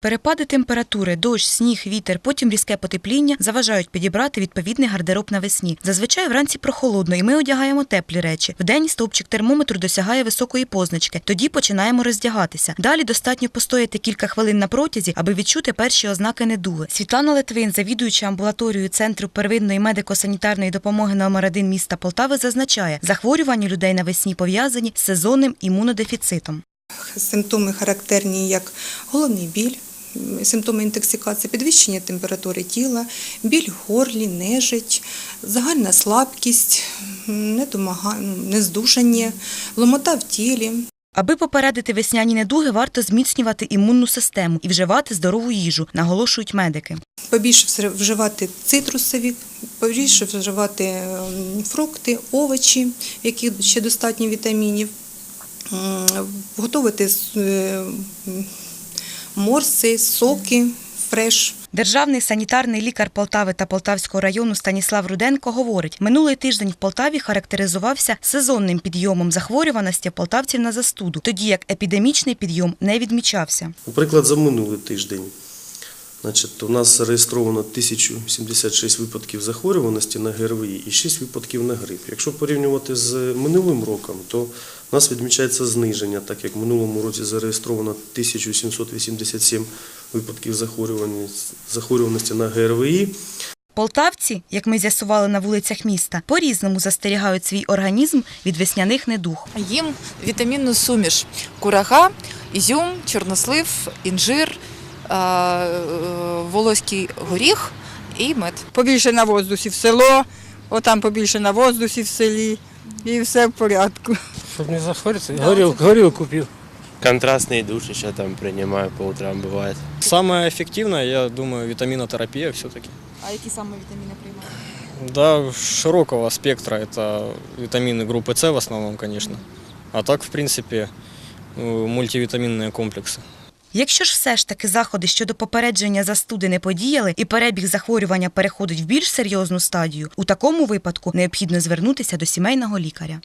Перепади температури, дощ, сніг, вітер, потім різке потепління заважають підібрати відповідний гардероб навесні. Зазвичай вранці прохолодно, і ми одягаємо теплі речі. Вдень стовпчик термометру досягає високої позначки. Тоді починаємо роздягатися. Далі достатньо постояти кілька хвилин на протязі, аби відчути перші ознаки недуги. Світлана Литвин, завідуюча амбулаторією центру первинної медико-санітарної допомоги номер 1 міста Полтави, зазначає, захворювання людей навесні пов'язані з сезонним імунодефіцитом. Симптоми характерні як головний біль, симптоми інтоксикації, підвищення температури тіла, біль в горлі, нежить, загальна слабкість, м, нездужання, ломота в тілі. Аби попередити весняні недуги, варто зміцнювати імунну систему і вживати здорову їжу, наголошують медики. Побільше вживати цитрусові, побільше вживати фрукти, овочі, в яких ще достатньо вітамінів, готувати е, морси, соки, фреш. Державний санітарний лікар Полтави та Полтавського району Станіслав Руденко говорить, минулий тиждень в Полтаві характеризувався сезонним підйомом захворюваності полтавців на застуду, тоді як епідемічний підйом не відмічався. Наприклад, за минулий тиждень. Значить, у нас зареєстровано 1076 випадків захворюваності на ГРВІ і 6 випадків на грип. Якщо порівнювати з минулим роком, то у нас відмічається зниження, так як в минулому році зареєстровано 1787 випадків захворюваності- захворюваності на ГРВІ. Полтавці, як ми з'ясували на вулицях міста, по-різному застерігають свій організм від весняних недуг. Їм вітамінну суміш: курага, ізюм, чорнослив, інжир, волоський горіх і мед. побільше на воздусі в село, отам побільше на воздусі в селі, і все в порядку. Щоб не захворіти, горілку, горілку пив. Контрастные души еще там принимаю по утрам бывает. Самое эффективное, я думаю, витаминотерапия все-таки. А які саме вітаміни приймають? Да, широкого спектра. Это витамины группы С в основном, конечно. А так, в принципе, ну, мультивитаминные комплексы. Якщо ж все ж таки заходи щодо попередження застуди не подіяли і перебіг захворювання переходить в більш серйозну стадію, у такому випадку необхідно звернутися до сімейного лікаря.